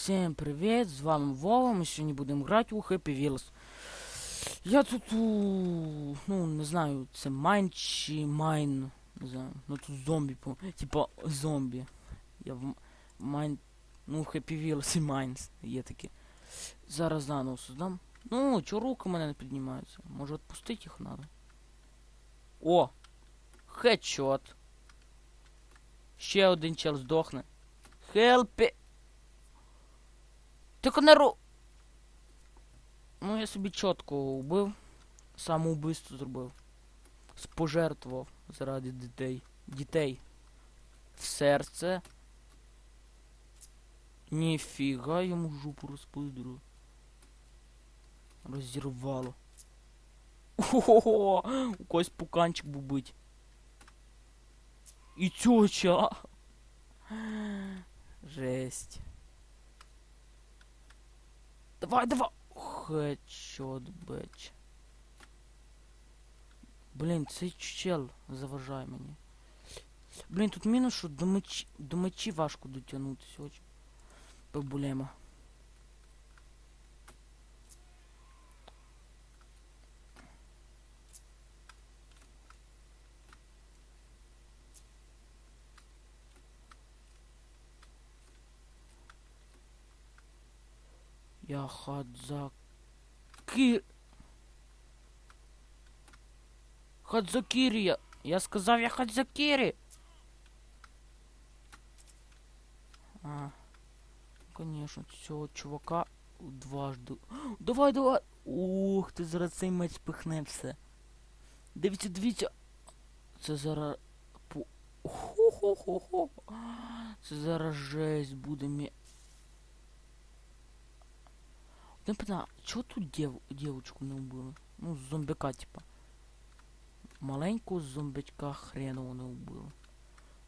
Всім привіт! З вами Вова. Ми сьогодні будемо грати у Happy Wheels. Я тут у... Ну, не знаю, це Майн чи Майн. Не знаю. Ну тут зомбі, по... типа зомбі. Я в Майн. Ну, Happy Wheels і Майнс є такі. Зараз заново создам. Ну, чого руки мене не піднімаються? Може відпустити їх надо? О! Хедшот. Ще один чел здохне. Хелпі. Тільки не ру... Ну, я собі чітко убив. Самоубивство зробив. Спожертвував заради дітей. Дітей. В серце. Ніфіга йому жопу розпидру. Розірвало. Ого! У когось пуканчик бубить. І цього ча. Жесть. Давай, давай. Хедшот, беч. Блін, цей чел заважає мені. Блін, тут мінус, що до мечі, до мечі важко дотягнутися. Проблема. Я Хадзаки... Хадзакірі, я... сказав, я Хадзакірі. А, конечно, цього чувака дважди. Давай, давай! Ух, ти зараз цей меч пихне все. Дивіться, дивіться. Це зараз... Хо-хо-хо-хо. Це зараз жесть буде мі... Не понятно, чого тут дев... девочку не убили? Ну, зомбяка, типа. Маленького зомбячка хреново не убило.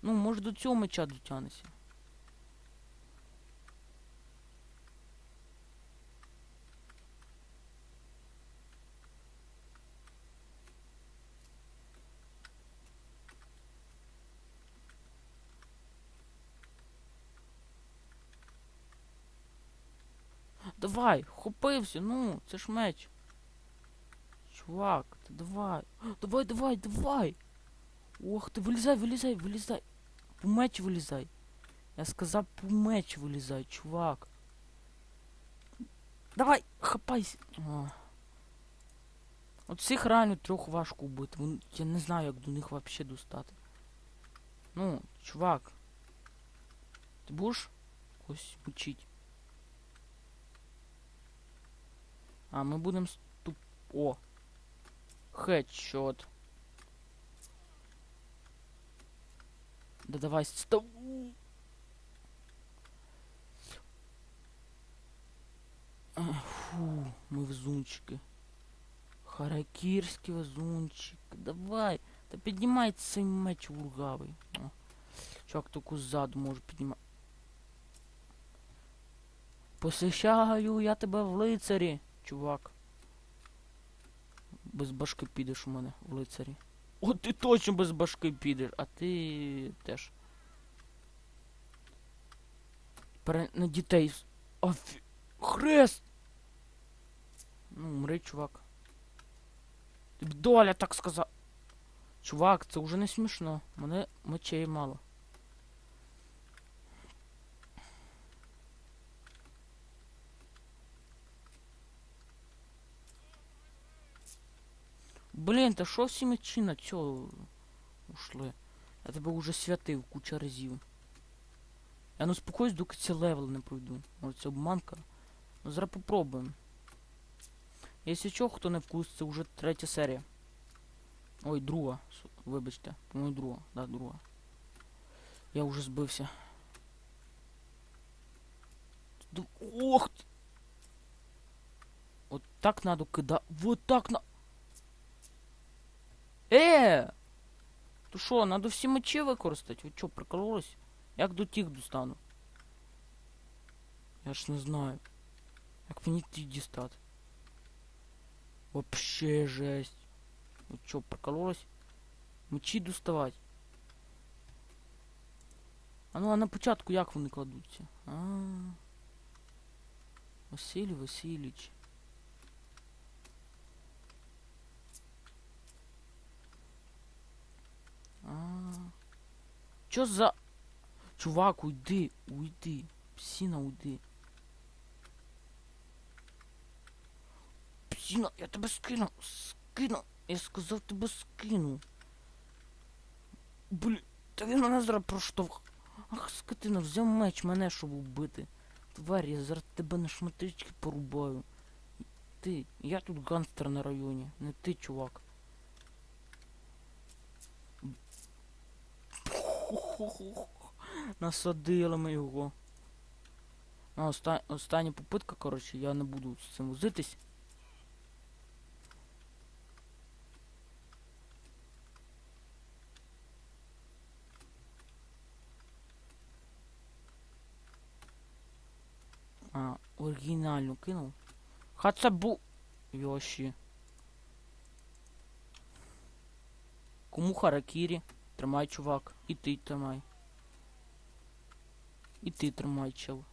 Ну, може до цього меча дотягнеться. Давай, хопився, ну, це ж меч. Чувак, ти давай. Давай, давай, давай. Ох ти, вилізай, вилізай, вилізай. По меч вилізай. Я сказав, по меч вилізай, чувак. Давай, хапайся. От всіх реально трьох важко вбити. Вон- Я не знаю, як до них вообще достати. Ну, чувак. Ти будеш когось мучить? А, ми будемо ступ... О! Хедшот. Да давай, стоп! Фу, ми везунчики. Харакірський везунчик. Давай! Та піднімай цей меч ургавий. О. Чувак таку ззаду може піднімати. Посещаю я тебе в лицарі, чувак. Без башки підеш у мене в лицарі. О, ти точно без башки підеш, а ти теж. Пере... на дітей. Афі... Хрест! Ну, мри, чувак. Доля так сказав. Чувак, це вже не смішно. Мене мечей мало. Блін, та що всі мечі на цього ушли? Я тебе вже святив куча разів. Я не успокоюсь, доки ці левели не пройду. Може це обманка? Ну зараз попробуємо. Якщо чого, хто не в курсі, це вже третя серія. Ой, друга. Вибачте, по-моєму, друга. Да, друга. Я вже збився. Ох! От так надо кидати. Вот так на. Е! То що, надо всі мечі використати? Ви чо, прикололись? Як до тих достану? Я ж не знаю. Як мені ті дістати? Вообще жесть. Ви чо, прикололись? Мечі доставати. А ну а на початку як вони кладуться? А, -а, -а. Василій Васильович. Чо за... Чувак, уйди, уйди. Псина, уйди. Псина, я тебе скину, скину. Я сказав тебе скину. Блін, та він мене зараз проштовх. Ах, скотина, взяв меч мене, щоб убити. Тварь, я зараз тебе на шматички порубаю. Ти, я тут ганстер на районі, не ти, чувак. Насадили ми його. А, оста... остання попитка, коротше, я не буду з цим возитись. А, оригінальну кинув. Хацабу. Йоші. Кому харакірі? Тримай, чувак. І ти тримай. І ти тримай, чел.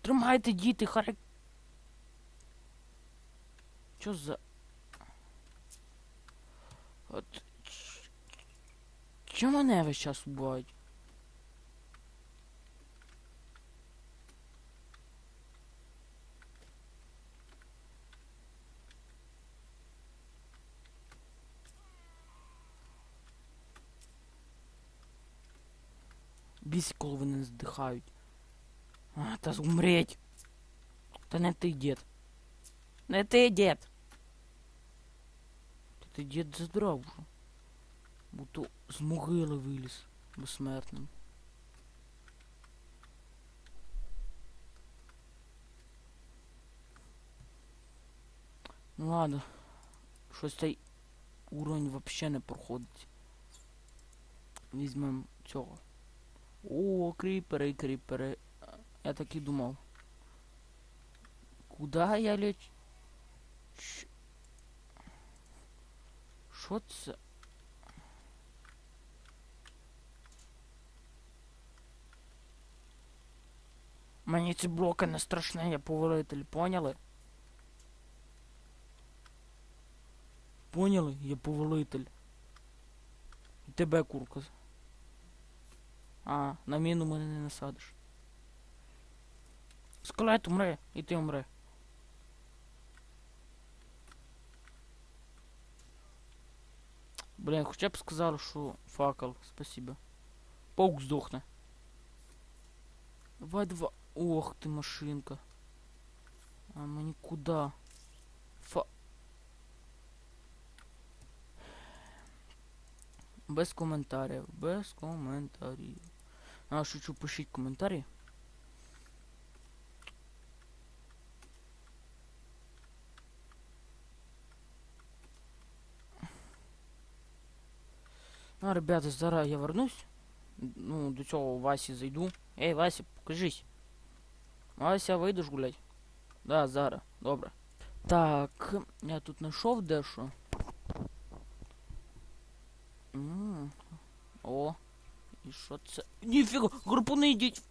Тримайте, діти, харак... Чо за... От... Чо мене весь час убивають? Бісі, коли вони здихають. А, та умреть. Та не ти, дід. Не ти, дід. Та ти дід задрав вже. Будто з могили виліз безсмертним. Ну ладно. Щось цей уровень вообще не проходить. Візьмем цього. О, кріпери, кріпери. Я так і думав. Куда я леч... Ч- Що це? Мені ці блоки не страшні, я повелитель, поняли? Поняли? Я повелитель. Тебе, курка. А, на міну мене не насадиш. Скелет умре, і ти умре. Блін, хоча б сказали, що факел, спасибо. Паук здохне. Давай два. Ох ти машинка. А мені куди? Фа. Без коментарів, без коментарів. А, шучу, пишіть коментарі. А, ребята, зараз я вернусь. Ну, до цього Васі зайду. Ей, Вася, покажись. Вася, вийдеш гулять? Да, зараз, добре. Так, я тут знайшов дещо. М, О, і що це? Ніфіга, гарпуни йдіть!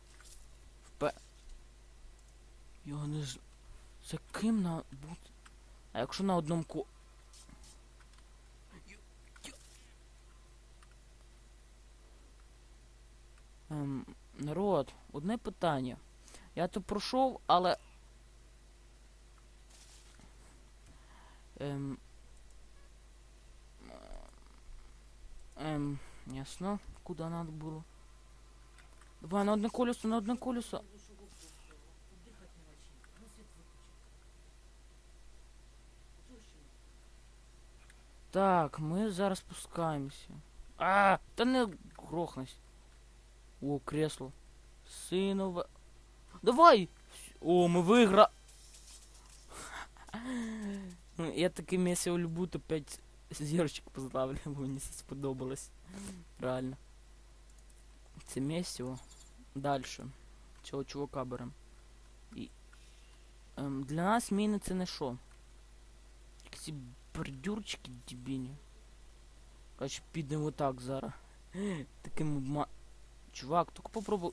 Впе. Я не з... Це ким на бути? А якщо на одному ко... Ем, народ, одне питання. Я то пройшов, але. Ем. Ем, ясно. Куда надо было? Давай на одне колесо, на одне колесо. Так, ми зараз спускаємося. А, та не грохнись. О, кресло. Синове. Давай! О, ми вигра. Ну, Я таке місце люблю, то 5 зірочок поставлю, бо мені це сподобалось. Реально. Це місце. Дальше. Цього чувака берем. І... Ем, для нас міни це не що. Ці бордюрчики дебіні. Короче, підемо так зараз. Таким обма... Чувак, тільки попробуй